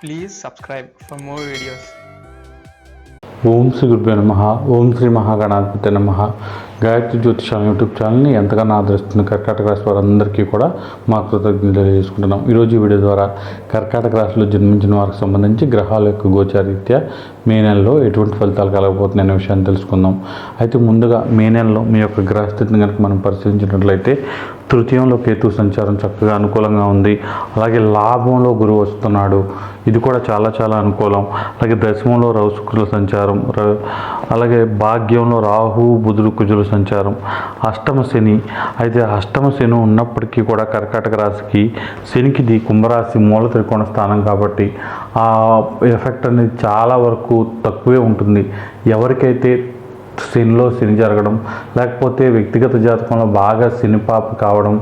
Please subscribe for more videos. ఓం శ్రీ గురుభ్యో నమ ఓం శ్రీ మహాగణాధిపతి నమ గాయత్రి జ్యోతిషాల యూట్యూబ్ ఛానల్ని ఎంతగానో ఆదరిస్తున్న కర్కాటక రాశి వారందరికీ కూడా మా కృతజ్ఞతలు తెలియజేసుకుంటున్నాం. ఈరోజు ఈ వీడియో ద్వారా కర్కాటక రాశిలో జన్మించిన వారికి సంబంధించి గ్రహాల యొక్క గోచారీత్యా మే నెలలో ఎటువంటి ఫలితాలు కలగబోతున్నాయనే విషయాన్ని తెలుసుకుందాం. అయితే ముందుగా మే నెలలో మీ యొక్క గ్రహస్థితిని కనుక మనం పరిశీలించినట్లయితే తృతీయంలో కేతు సంచారం చక్కగా అనుకూలంగా ఉంది. అలాగే లాభంలో గురువు వస్తున్నాడు. ఇది కూడా చాలా చాలా అనుకూలం. అలాగే దశమంలో రవి శుక్రుల సంచారం. ర- అలాగే భాగ్యంలో రాహు బుధుడు కుజుల సంచారం. అష్టమ శని. అయితే అష్టమ శని ఉన్నప్పటికీ కూడా కర్కాటక రాశికి శనికి ఇది కుంభరాశి మూల త్రికోణ స్థానం కాబట్టి ఆ ఎఫెక్ట్ అనేది చాలా వరకు తక్కువే ఉంటుంది. ఎవరికైతే శనిలో శని జరగడం లేకపోతే వ్యక్తిగత జాతకంలో బాగా శని పాప కావడం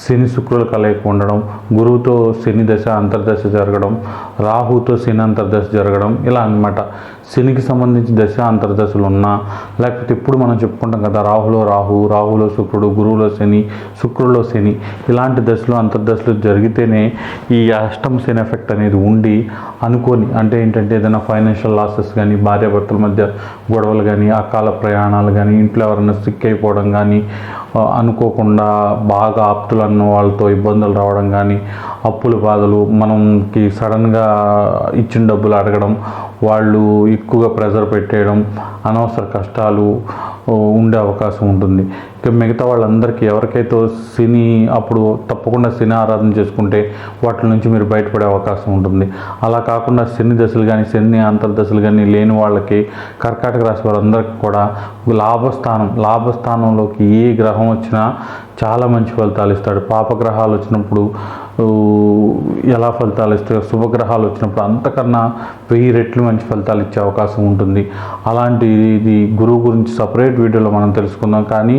శని శుక్రుల కలయిక ఉండడం గురువుతో శని దశ అంతర్దశ జరగడం రాహుతో శని అంతర్దశ జరగడం ఇలా అన్నమాట. శనికి సంబంధించి దశ అంతర్దశలు ఉన్నా లేకపోతే ఇప్పుడు మనం చెప్పుకుంటాం కదా రాహులో రాహు రాహులో శుక్రుడు గురువులో శని శుక్రుడిలో శని ఇలాంటి దశలు అంతర్దశలు జరిగితేనే ఈ అష్టం శని ఎఫెక్ట్ అనేది ఉండి అనుకోని అంటే ఏంటంటే ఏదైనా ఫైనాన్షియల్ లాసెస్ కానీ భార్యాభర్తల మధ్య గొడవలు కానీ అకాల ప్రయాణాలు కానీ ఇంట్లో ఎవరైనా సిక్ అయిపోవడం కానీ అనుకోకుండా బాగా ఆప్తులు అన్న వాళ్ళతో ఇబ్బందులు రావడం కానీ అప్పుల బాధలు మనకి సడన్గా ఇచ్చిన డబ్బులు అడగడం వాళ్ళు ఎక్కువగా ప్రెజర్ పెట్టేయడం అనవసర కష్టాలు ఉండే అవకాశం ఉంటుంది. ఇక మిగతా వాళ్ళందరికీ ఎవరికైతే శని అప్పుడు తప్పకుండా శని ఆరాధన చేసుకుంటే వాటి నుంచి మీరు బయటపడే అవకాశం ఉంటుంది. అలా కాకుండా శని దశలు కానీ శని అంతర్దశలు కానీ లేని వాళ్ళకి కర్కాటక రాశి వారందరికీ కూడా లాభస్థానం లాభస్థానంలోకి ఏ గ్రహం వచ్చినా చాలా మంచి ఫలితాలు ఇస్తాడు. పాపగ్రహాలు వచ్చినప్పుడు ఎలా ఫలితాలు ఇస్తాయో శుభగ్రహాలు వచ్చినప్పుడు అంతకన్నా వెయ్యి రెట్లు మంచి ఫలితాలు ఇచ్చే అవకాశం ఉంటుంది. అలాంటి ఇది గురువు గురించి సపరేట్ వీడియోలో మనం తెలుసుకుందాం. కానీ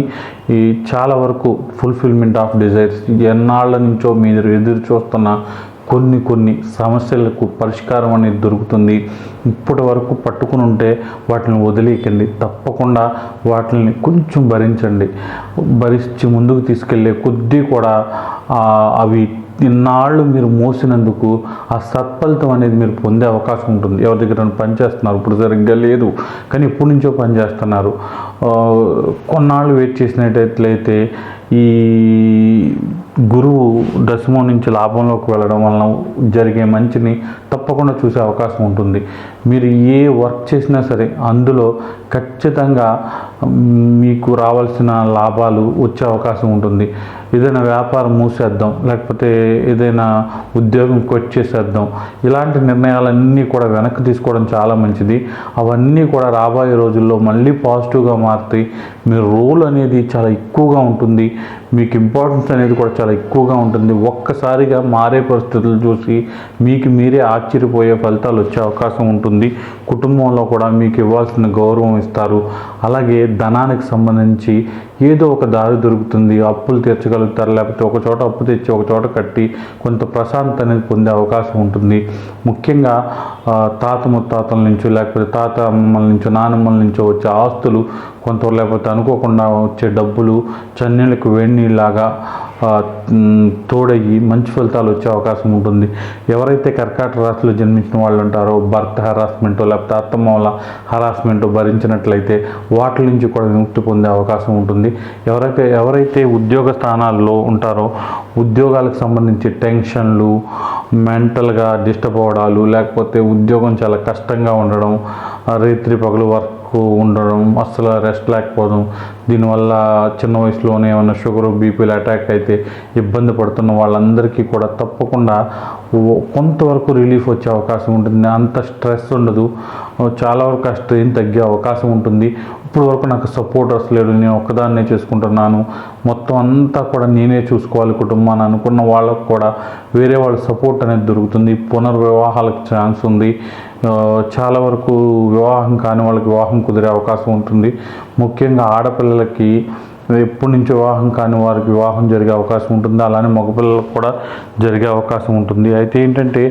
ఈ చాలా వరకు ఫుల్ఫిల్మెంట్ ఆఫ్ డిజైర్స్ ఎన్నాళ్ళ నుంచో మీరు ఎదురు చూస్తున్న కొన్ని కొన్ని సమస్యలకు పరిష్కారం అనేది దొరుకుతుంది. ఇప్పటి వరకు పట్టుకుని ఉంటే వాటిని వదిలేయకండి. తప్పకుండా వాటిని కొంచెం భరించండి. భరించి ముందుకు తీసుకెళ్ళే కొద్దీ కూడా అవి ఇన్నాళ్ళు మీరు మోసినందుకు ఆ సత్ఫలితం అనేది మీరు పొందే అవకాశం ఉంటుంది. ఎవరి దగ్గర పనిచేస్తున్నారు ఇప్పుడు సరిగ్గా లేదు. కానీ ఎప్పటి నుంచో పనిచేస్తున్నారు కొన్నాళ్ళు వెయిట్ చేసినట్లయితే ఈ గురువు దశమం నుంచి లాభంలోకి వెళ్ళడం వలన జరిగే మంచిని తప్పకుండా చూసే అవకాశం ఉంటుంది. మీరు ఏ వర్క్ చేసినా సరే అందులో ఖచ్చితంగా మీకు రావాల్సిన లాభాలు వచ్చే అవకాశం ఉంటుంది. ఏదైనా వ్యాపారం మూసేద్దాం లేకపోతే ఏదైనా ఉద్యోగం కొట్ చేసేద్దాం ఇలాంటి నిర్ణయాలన్నీ కూడా వెనక్కి తీసుకోవడం చాలా మంచిది. అవన్నీ కూడా రాబోయే రోజుల్లో మళ్ళీ పాజిటివ్గా మారుతాయి. మీ రోల్ అనేది చాలా ఎక్కువగా ఉంటుంది. మీకు ఇంపార్టెన్స్ అనేది కూడా చాలా ఎక్కువగా ఉంటుంది. ఒక్కసారిగా మారే పరిస్థితులు చూసి మీకు మీరే ఆశ్చర్యపోయే ఫలితాలు వచ్చే అవకాశం ఉంటుంది. కుటుంబంలో కూడా మీకు ఇవ్వాల్సిన గౌరవం ఇస్తారు. అలాగే ధనానికి సంబంధించి ఏదో ఒక దారి దొరుకుతుంది. అప్పులు తీర్చగలుగుతారు. లేకపోతే ఒక చోట అప్పు తెచ్చి ఒక చోట కట్టి కొంత ప్రశాంతత అనేది పొందే అవకాశం ఉంటుంది. ముఖ్యంగా తాత ముత్తాతల నుంచో లేకపోతే తాత అమ్మమ్మల నుంచో నానమ్మల నుంచో వచ్చే ఆస్తులు కొంత లేకపోతే అనుకోకుండా వచ్చే డబ్బులు చన్నీళ్ళకు వేడినీళ్ళలాగా తోడయ్యి మంచి ఫలితాలు వచ్చే అవకాశం ఉంటుంది. ఎవరైతే కర్కాటక రాశిలో జన్మించిన వాళ్ళు ఉంటారో భర్త హరాస్మెంట్ లేకపోతే అత్తమ్మ వల్ల హరాస్మెంట్ భరించినట్లయితే వాటి నుంచి కూడా విముక్తి పొందే అవకాశం ఉంటుంది. ఎవరైతే ఎవరైతే ఉద్యోగ స్థానాల్లో ఉంటారో ఉద్యోగాలకు సంబంధించి టెన్షన్లు మెంటల్గా డిస్టర్బ్ అవ్వడాలు లేకపోతే ఉద్యోగం చాలా కష్టంగా ఉండడం రాత్రి రేత్రి పగలు వర్క్ ఉండడం అస్సలు రెస్ట్ లేకపోవడం దీనివల్ల చిన్న వయసులోనే ఏమైనా షుగర్ బీపీలు అటాక్ అయితే ఇబ్బంది పడుతున్న వాళ్ళందరికీ కూడా తప్పకుండా కొంతవరకు రిలీఫ్ వచ్చే అవకాశం ఉంటుంది. అంత స్ట్రెస్ ఉండదు. చాలా వరకు ఆ స్ట్రెయిన్ తగ్గే అవకాశం ఉంటుంది. ఇప్పుడు వరకు నాకు సపోర్టర్స్ లేడు నేను ఒక్కదాన్నే చేసుకుంటున్నాను. మొత్తం అంతా కూడా నేనే చూసుకోవాలి కుటుంబాన్ని అనుకున్న వాళ్ళకు కూడా వేరే వాళ్ళ సపోర్ట్ అనేది దొరుకుతుంది. పునర్వివాహాలకు ఛాన్స్ ఉంది. చాలా వరకు వివాహం కాని వాళ్ళకి వివాహం కుదిరే అవకాశం ఉంటుంది. ముఖ్యంగా ఆడపిల్లలకి ఎప్పటి నుంచి వివాహం కాని వారికి వివాహం జరిగే అవకాశం ఉంటుంది. అలానే మగపిల్లలకు కూడా జరిగే అవకాశం ఉంటుంది. అయితే ఏంటంటే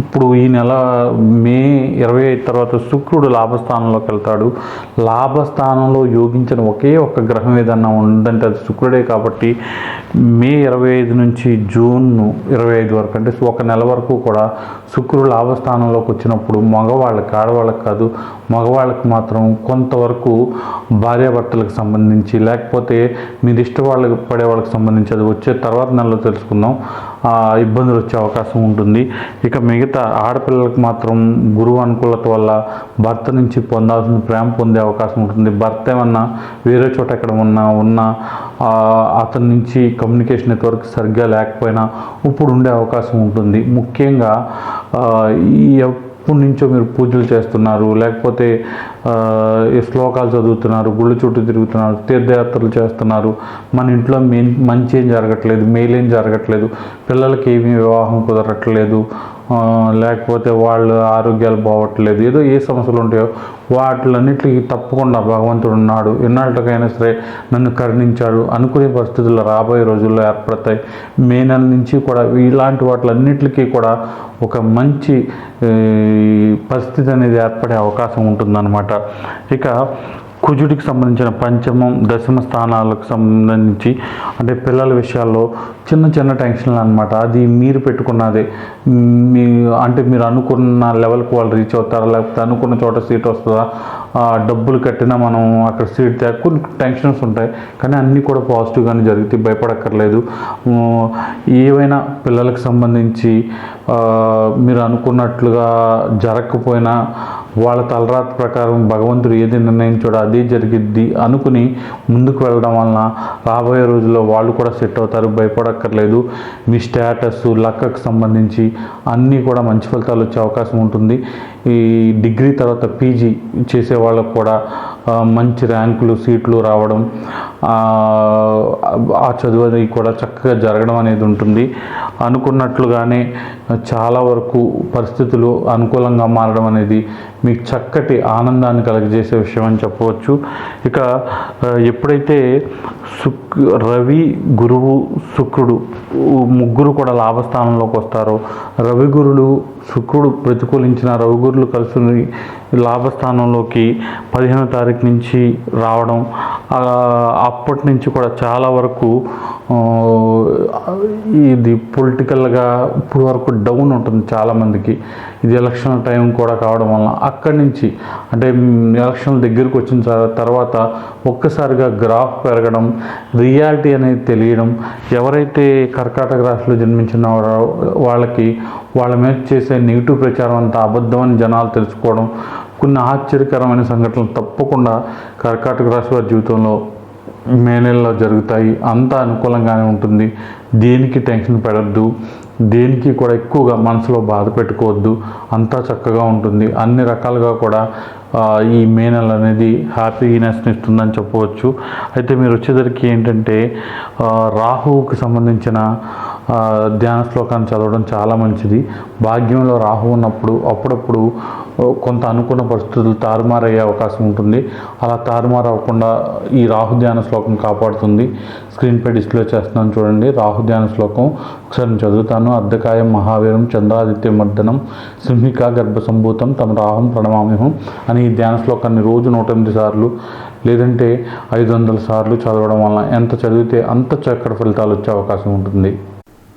ఇప్పుడు ఈ నెల మే ఇరవై ఐదు తర్వాత శుక్రుడు లాభస్థానంలోకి వెళ్తాడు. లాభస్థానంలో యోగించిన ఒకే ఒక గ్రహం ఏదన్నా ఉందంటే అది శుక్రుడే కాబట్టి మే ఇరవై ఐదు నుంచి జూన్ ఇరవై ఐదు వరకు అంటే ఒక నెల వరకు కూడా శుక్రుడు లాభస్థానంలోకి వచ్చినప్పుడు మగవాళ్ళకి ఆడవాళ్ళకి కాదు మగవాళ్ళకి మాత్రం కొంతవరకు భార్యాభర్తలకు సంబంధించి లేకపోతే మీరు ఇష్ట వాళ్ళకి పడే వాళ్ళకి సంబంధించి అది వచ్చే తర్వాత నెలలో తెలుసుకుందాం. ఆ, ఇబ్బందులు వచ్చే అవకాశం ఉంటుంది. ఇక మిగతా ఆడపిల్లలకు మాత్రం గురువు అనుకూలత వల్ల భర్త నుంచి పొందాల్సిన ప్రేమ పొందే అవకాశం ఉంటుంది. భర్త ఏమన్నా వేరే చోట ఎక్కడ ఉన్నా ఉన్నా అతని నుంచి కమ్యూనికేషన్ నెట్వర్క్ సరిగ్గా లేకపోయినా ఇప్పుడు ఉండే అవకాశం ఉంటుంది. ముఖ్యంగా ఈ ఎప్పటి నుంచో మీరు పూజలు చేస్తున్నారు? లేకపోతే శ్లోకాలు చదువుతున్నారు గుళ్ళు చుట్టూ తిరుగుతున్నారు తీర్థయాత్రలు చేస్తున్నారు. మన ఇంట్లో మెయిన్ మంచి ఏం జరగట్లేదు మేలేం జరగట్లేదు. పిల్లలకి ఏమీ వివాహం కుదరట్లేదు. లేకపోతే వాళ్ళ ఆరోగ్యాలు బాగోట్లేదు. ఏదో ఏ సమస్యలు ఉంటాయో వాటిలన్నిటికీ తప్పకుండా భగవంతుడు ఉన్నాడు. ఎన్నాళ్ళకైనా సరే నన్ను కరుణించాడు అనుకునే పరిస్థితులు రాబోయే రోజుల్లో ఏర్పడతాయి. మే నెల నుంచి కూడా ఇలాంటి వాటిలన్నిటికీ కూడా ఒక మంచి పరిస్థితి అనేది ఏర్పడే అవకాశం ఉంటుందన్నమాట. ఇక కుజుడికి సంబంధించిన పంచమం దశమ స్థానాలకు సంబంధించి అంటే పిల్లల విషయాల్లో చిన్న చిన్న టెన్షన్లు అనమాట అది మీరు పెట్టుకున్నదే. మీ అంటే మీరు అనుకున్న లెవెల్కి వాళ్ళు రీచ్ అవుతారా? లేకపోతే అనుకున్న చోట సీట్ వస్తుందా? డబ్బులు కట్టినా మనం అక్కడ సీట్ తే కొన్ని టెన్షన్స్ ఉంటాయి. కానీ అన్నీ కూడా పాజిటివ్గానే జరిగితే భయపడక్కర్లేదు. ఏవైనా పిల్లలకు సంబంధించి మీరు అనుకున్నట్లుగా జరగకపోయినా వాళ్ళ తలరాత ప్రకారం భగవంతుడు ఏది నిర్ణయించాడో అదే జరిగిద్ది అనుకుని ముందుకు వెళ్ళడం వలన రాబోయే రోజుల్లో వాళ్ళు కూడా సెట్ అవుతారు భయపడక్కర్లేదు. మీ స్టేటస్ లక్కకు సంబంధించి అన్నీ కూడా మంచి ఫలితాలు వచ్చే అవకాశం ఉంటుంది. ఈ డిగ్రీ తర్వాత పీజీ చేసే వాళ్ళకు కూడా మంచి ర్యాంకులు సీట్లు రావడం ఆ, చదువు అనేది కూడా చక్కగా జరగడం అనేది ఉంటుంది. అనుకున్నట్లుగానే చాలా వరకు పరిస్థితులు అనుకూలంగా మారడం అనేది మీకు చక్కటి ఆనందాన్ని కలగజేసే విషయం అని చెప్పవచ్చు. ఇక ఎప్పుడైతే శుక్ రవి గురువు శుక్రుడు ముగ్గురు కూడా లాభస్థానంలోకి వస్తారో రవి గురుడు శుక్రుడు ప్రతికూలించిన రవిగురులు కలిసి లాభస్థానంలోకి పదిహేనో తారీఖు నుంచి రావడం అప్పటి నుంచి కూడా చాలా వరకు ఇది పొలిటికల్గా ఇప్పుడు వరకు డౌన్ ఉంటుంది చాలామందికి. ఇది ఎలక్షన్ టైం కూడా కావడం వల్ల. అక్కడి నుంచి అంటే ఎలక్షన్ దగ్గరికి వచ్చిన తర్వాత ఒక్కసారిగా గ్రాఫ్ పెరగడం రియాలిటీ అనేది తెలియడం ఎవరైతే కర్కాటక రాశిలో జన్మించిన వాళ్ళకి వాళ్ళ మీద చేసే నెగిటివ్ ప్రచారం అంతా అబద్ధం అని జనాలు తెలుసుకోవడం కొన్ని ఆశ్చర్యకరమైన సంఘటనలు తప్పకుండా కర్కాటక రాశి వారి జీవితంలో మే నెలలో జరుగుతాయి. అంతా అనుకూలంగానే ఉంటుంది. దేనికి టెన్షన్ పడద్దు. దేనికి కూడా ఎక్కువగా మనసులో బాధ పెట్టుకోవద్దు. అంతా చక్కగా ఉంటుంది. అన్ని రకాలుగా కూడా ఈ మే నెల అనేది హ్యాపీనెస్ని ఇస్తుందని చెప్పవచ్చు. అయితే మీరు వచ్చేసరికి ఏంటంటే రాహువుకి సంబంధించిన ధ్యాన శ్లోకాన్ని చదవడం చాలా మంచిది. భాగ్యంలో రాహు ఉన్నప్పుడు అప్పుడప్పుడు కొంత అనుకున్న పరిస్థితులు తారుమారయ్యే అవకాశం ఉంటుంది. అలా తారుమారు అవ్వకుండా ఈ రాహు ధ్యాన శ్లోకం కాపాడుతుంది. స్క్రీన్పై డిస్ప్లే చేస్తున్నాను చూడండి. రాహు ధ్యాన శ్లోకం ఒకసారి చదువుతాను. అర్ధకాయం మహావీరం చంద్రాదిత్య మర్దనం సింహిక గర్భ సంభూతం తమ రాహం ప్రణమామ్యహం అని ఈ ధ్యాన శ్లోకాన్ని రోజు నూట ఎనిమిది సార్లు లేదంటే ఐదు వందల సార్లు చదవడం వలన ఎంత చదివితే అంత చక్కటి ఫలితాలు వచ్చే అవకాశం ఉంటుంది.